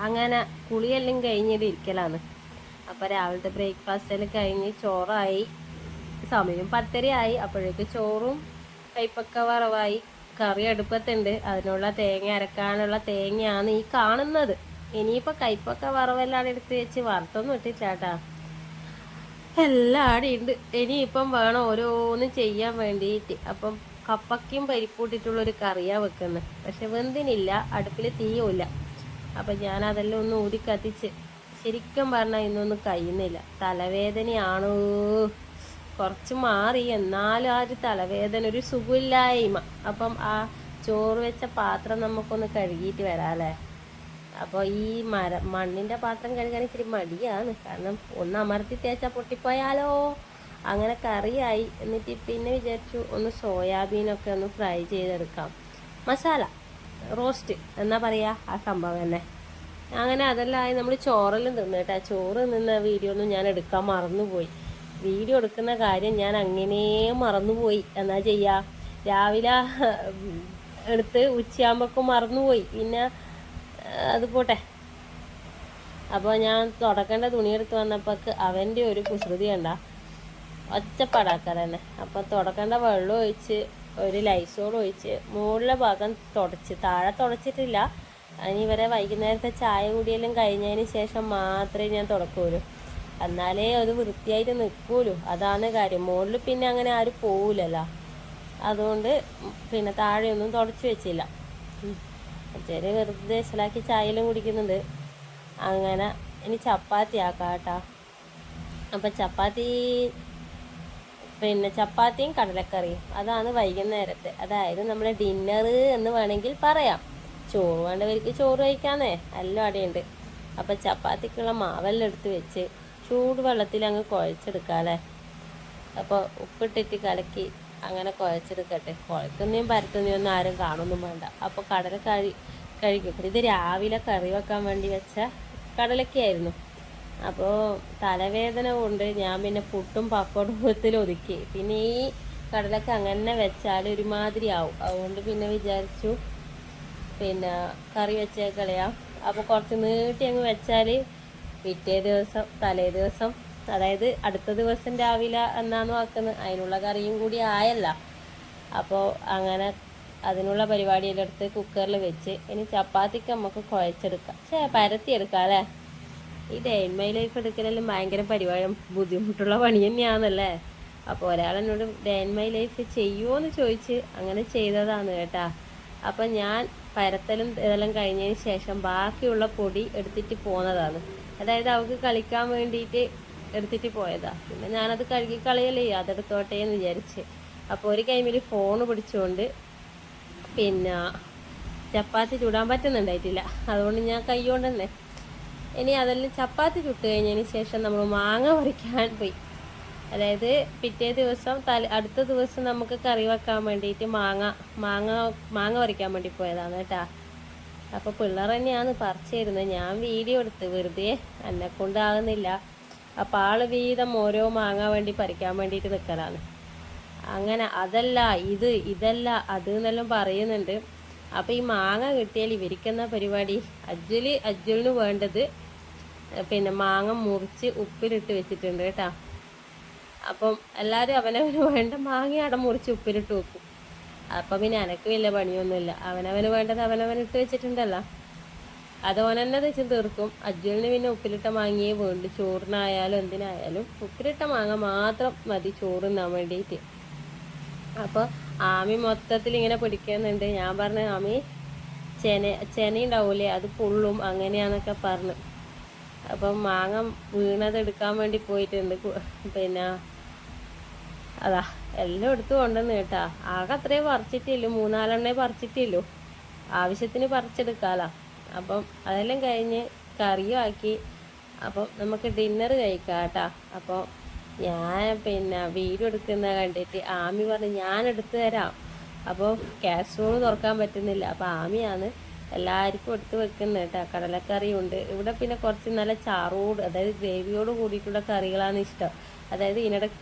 അങ്ങനെ കുളിയെല്ലാം കഴിഞ്ഞിട്ട് ഇരിക്കലാണ്. അപ്പോൾ രാവിലത്തെ ബ്രേക്ക്ഫാസ്റ്റ് എല്ലാം കഴിഞ്ഞ് ചോറായി. സമയം പത്തരയായി. അപ്പോഴേക്ക് ചോറും കൈപ്പക്ക വറവായി. കറി അടുപ്പത്തുണ്ട്. അതിനുള്ള തേങ്ങ അരക്കാനുള്ള തേങ്ങയാണ് ഈ കാണുന്നത്. ഇനിയിപ്പോൾ കൈപ്പക്ക വറവെല്ലാം എടുത്ത് വെച്ച് വറുത്തൊന്നും ഇട്ടിട്ടാട്ടാ എല്ലാം അവിടെ ഉണ്ട് ഇനിയിപ്പം വേണം ഓരോന്നും ചെയ്യാൻ വേണ്ടിയിട്ട് അപ്പം കപ്പയ്ക്കും പരിപ്പൂട്ടിട്ടുള്ളൊരു കറിയാണ് കറിയാ വെക്കുന്നത് പക്ഷെ വെന്തിനില്ല. അടുപ്പിൽ തീയുമില്ല അപ്പം ഞാൻ അതെല്ലാം ഒന്ന് ഊതി കത്തിച്ച് ശരിക്കും പറഞ്ഞാൽ ഇന്നൊന്നും കഴിയുന്നില്ല. തലവേദനയാണ്? കുറച്ച് മാറി. എന്നാലും ആ ഒരു തലവേദന ഒരു സുഖമില്ലായ്മ. അപ്പം ആ ചോറ് വെച്ച പാത്രം നമുക്കൊന്ന് കഴുകിയിട്ട് വരാല്ലേ? അപ്പോൾ ഈ മര മണ്ണിന്റെ പാത്രം കഴുകാൻ ഇച്ചിരി മടിയാണ്. കാരണം ഒന്ന് അമർത്തി തേച്ചാൽ പൊട്ടിപ്പോയാലോ? അങ്ങനെ കറിയായി. എന്നിട്ട് പിന്നെ വിചാരിച്ചു ഒന്ന് സോയാബീനൊക്കെ ഒന്ന് ഫ്രൈ ചെയ്തെടുക്കാം. മസാല. റോസ്റ്റ്. എന്നാ പറയുക ആ സംഭവം തന്നെ. അങ്ങനെ അതെല്ലാം നമ്മൾ ചോറെല്ലാം തിന്നു കേട്ടോ. ചോറ് നിന്ന വീഡിയോ ഒന്നും ഞാൻ എടുക്കാൻ മറന്നുപോയി. വീഡിയോ എടുക്കുന്ന കാര്യം ഞാൻ അങ്ങനെ മറന്നുപോയി. എന്നാ ചെയ്യാ? രാവിലെ എടുത്ത് ഉച്ചയാകുമ്പോഴേക്കും മറന്നുപോയി. പിന്നെ അത് പോട്ടെ. അപ്പോൾ ഞാൻ തുടക്കേണ്ട തുണിയെടുത്ത് വന്നപ്പോൾക്ക് അവന്റെ ഒരു കുസൃതി കണ്ട. ഒച്ചപ്പാടാക്കാൻ തന്നെ. അപ്പോൾ തുടക്കേണ്ട വെള്ളം ഒഴിച്ച് ഒരു ലൈസോൾ ഒഴിച്ച് മുകളിലെ ഭാഗം തുടച്ച് താഴെ തുടച്ചിട്ടില്ല. അതിന് ഇവരെ വൈകുന്നേരത്തെ ചായ കൂടിയെല്ലാം കഴിഞ്ഞതിന് ശേഷം മാത്രമേ ഞാൻ തുടക്കുള്ളൂ. എന്നാലേ അത് വൃത്തിയായിട്ട് നിൽക്കൂലൂ അതാണ് കാര്യം. മുകളിൽ പിന്നെ അങ്ങനെ ആരും പോവില്ലല്ലോ. അതുകൊണ്ട് പിന്നെ താഴെയൊന്നും തുടച്ചു വെച്ചില്ല. ചെറിയ വെറുതെ ശലാക്കി ചായയിലും കുടിക്കുന്നുണ്ട്. അങ്ങനെ ഇനി ചപ്പാത്തി ആക്കാം കേട്ടോ. അപ്പം ചപ്പാത്തി പിന്നെ ചപ്പാത്തിയും കടലക്കറിയും. അതാണ് വൈകുന്നേരത്തെ. അതായത് നമ്മുടെ ഡിന്നർ എന്ന് വേണമെങ്കിൽ പറയാം. ചോറ് വേണ്ടവർക്ക് ചോറ് കഴിക്കാന്നേ. എല്ലാം അടയുണ്ട് അപ്പം ചപ്പാത്തിക്കുള്ള മാവെല്ലാം എടുത്ത് വെച്ച് ചൂടുവെള്ളത്തിൽ അങ്ങ് കുഴച്ചെടുക്കാല്ലേ? അപ്പോൾ ഉപ്പിട്ടിട്ട് കലക്കി അങ്ങനെ കുഴച്ചെടുക്കട്ടെ. കുഴക്കുന്നതും പരത്തുന്നതും ഒന്നും ആരും കാണൊന്നും വേണ്ട. അപ്പോൾ കടല കഴി കഴിക്കും. ഇത് രാവിലെ കറി വെക്കാൻ വേണ്ടി വെച്ച കടലക്കയായിരുന്നു. അപ്പോൾ തലവേദന കൊണ്ട് ഞാൻ പിന്നെ പുട്ടും പപ്പടത്തിൽ ഒതുക്കി. പിന്നെ ഈ കടലക്ക അങ്ങനെ വെച്ചാൽ ഒരുമാതിരി ആവും. അതുകൊണ്ട് പിന്നെ വിചാരിച്ചു പിന്നെ കറി വെച്ചേ കളയാം. അപ്പോൾ കുറച്ച് നീട്ടി അങ്ങ് വെച്ചാൽ പിറ്റേ ദിവസം തലേ ദിവസം അതായത് അടുത്ത ദിവസം രാവിലെ എന്നാന്ന് വെക്കുന്നത് അതിനുള്ള കറിയും കൂടി ആയല്ല. അപ്പോൾ അങ്ങനെ അതിനുള്ള പരിപാടിയെല്ലാം എടുത്ത് കുക്കറിൽ വെച്ച് ഇനി ചപ്പാത്തിക്ക് നമുക്ക് കുഴച്ചെടുക്കാം. ചേ പരത്തിയെടുക്കാം അല്ലേ? ഈ മൈ ലൈഫ് എടുക്കലെല്ലാം ഭയങ്കര പരിപാടി ബുദ്ധിമുട്ടുള്ള പണി തന്നെയാണല്ലേ? അപ്പോൾ ഒരാൾ എന്നോട് ഇൻ മൈ ലൈഫ് ചെയ്യുമോ എന്ന് ചോദിച്ച് അങ്ങനെ ചെയ്തതാണ് കേട്ടാ. അപ്പം ഞാൻ പരത്തലും ഇതെല്ലാം കഴിഞ്ഞതിന് ശേഷം ബാക്കിയുള്ള പൊടി എടുത്തിട്ട് പോന്നതാണ്. അതായത് അവൾക്ക് കളിക്കാൻ വേണ്ടിയിട്ട് എടുത്തിട്ട് പോയതാ. പിന്നെ ഞാനത് കഴുകി കളയല്ലേ അതെടുത്തോട്ടെ എന്ന് വിചാരിച്ച്. അപ്പോൾ ഒരു കൈമിൽ ഫോൺ പിടിച്ചുകൊണ്ട് പിന്നെ ചപ്പാത്തി ചൂടാൻ പറ്റുന്നുണ്ടായിട്ടില്ല. അതുകൊണ്ട് ഞാൻ കൈ കൊണ്ട് തന്നെ ഇനി അതെല്ലാം ചപ്പാത്തി ചുട്ട് കഴിഞ്ഞതിന് ശേഷം നമ്മൾ മാങ്ങ പറിക്കാൻ പോയി. അതായത് പിറ്റേ ദിവസം തല അടുത്ത ദിവസം നമുക്ക് കറി വെക്കാൻ വേണ്ടിയിട്ട് മാങ്ങ മാങ്ങ മാങ്ങ പറിക്കാൻ വേണ്ടി പോയതാണ് കേട്ടാ. അപ്പോൾ പിള്ളേർ തന്നെയാണ് പറിച്ചിരുന്നത് ഞാൻ വീഡിയോ എടുത്ത് വെറുതെ എന്നെ കൊണ്ടാകുന്നില്ല. അപ്പോൾ ആൾ വീതം ഓരോ മാങ്ങ വേണ്ടി പറിക്കാൻ വേണ്ടിയിട്ട് നിൽക്കലാണ് അങ്ങനെ അതല്ല ഇത് ഇതല്ല അത് എന്നെല്ലാം പറയുന്നുണ്ട്. അപ്പോൾ ഈ മാങ്ങ കിട്ടിയാൽ ഇവരിക്കുന്ന പരിപാടി? അജ്വൽ അജ്വലിന് വേണ്ടത് പിന്നെ മാങ്ങ മുറിച്ച് ഉപ്പിലിട്ട് വെച്ചിട്ടുണ്ട് കേട്ടോ. അപ്പം എല്ലാവരും അവനവന് വേണ്ട മാങ്ങ അട മുറിച്ച് ഉപ്പിലിട്ട് വെക്കും. അപ്പം പിന്നെ എനക്ക് വലിയ പണിയൊന്നുമില്ല. അവനവന് വേണ്ടത് അവനവൻ ഇട്ട് വെച്ചിട്ടുണ്ടല്ലോ. അത് ഓനെന്നെ തന്നെ വെച്ച് തീർക്കും. അജ്വലിന് പിന്നെ ഉപ്പിലിട്ട മാങ്ങയെ വേണ്ടു. ചോറിനായാലും എന്തിനായാലും ഉപ്പിലിട്ട മാങ്ങ മാത്രം മതി ചോറുന്നാൻ വേണ്ടിയിട്ട് അപ്പോൾ ആമി മൊത്തത്തിൽ ഇങ്ങനെ പിടിക്കുന്നുണ്ട്. ഞാൻ പറഞ്ഞു ആമി ചെന ചെന ഉണ്ടാവൂലേ? അത് പുള്ളും അങ്ങനെയാന്നൊക്കെ പറഞ്ഞു. അപ്പം മാങ്ങ വീണത് എടുക്കാൻ വേണ്ടി പോയിട്ടുണ്ട്. പിന്നെ അതാ എല്ലാം എടുത്തു കൊണ്ടുവന്ന് കേട്ടാ. ആകെ അത്രേ പറിച്ചിട്ടില്ലു മൂന്നാലെണ്ണേ പറിച്ചിട്ടില്ലു ആവശ്യത്തിന് പറിച്ചെടുക്കാലോ. അപ്പം അതെല്ലാം കഴിഞ്ഞ് കറിയും ആക്കി അപ്പം നമുക്ക് ഡിന്നർ കഴിക്കാം കേട്ടാ. അപ്പോൾ ഞാൻ പിന്നെ വീട് എടുക്കുന്ന കണ്ടിട്ട് ആമി പറഞ്ഞു ഞാൻ എടുത്തു തരാം. അപ്പോൾ കാസറോൾ തുറക്കാൻ പറ്റുന്നില്ല. അപ്പോൾ ആമിയാണ് എല്ലാവർക്കും എടുത്ത് വെക്കുന്നത് കേട്ടോ. കടലക്കറിയുണ്ട്. ഇവിടെ പിന്നെ കുറച്ച് നല്ല ചാറോട് അതായത് ഗ്രേവിയോട് കൂടിയിട്ടുള്ള കറികളാണ് ഇഷ്ടം. അതായത് ഇതിനിടയ്ക്ക്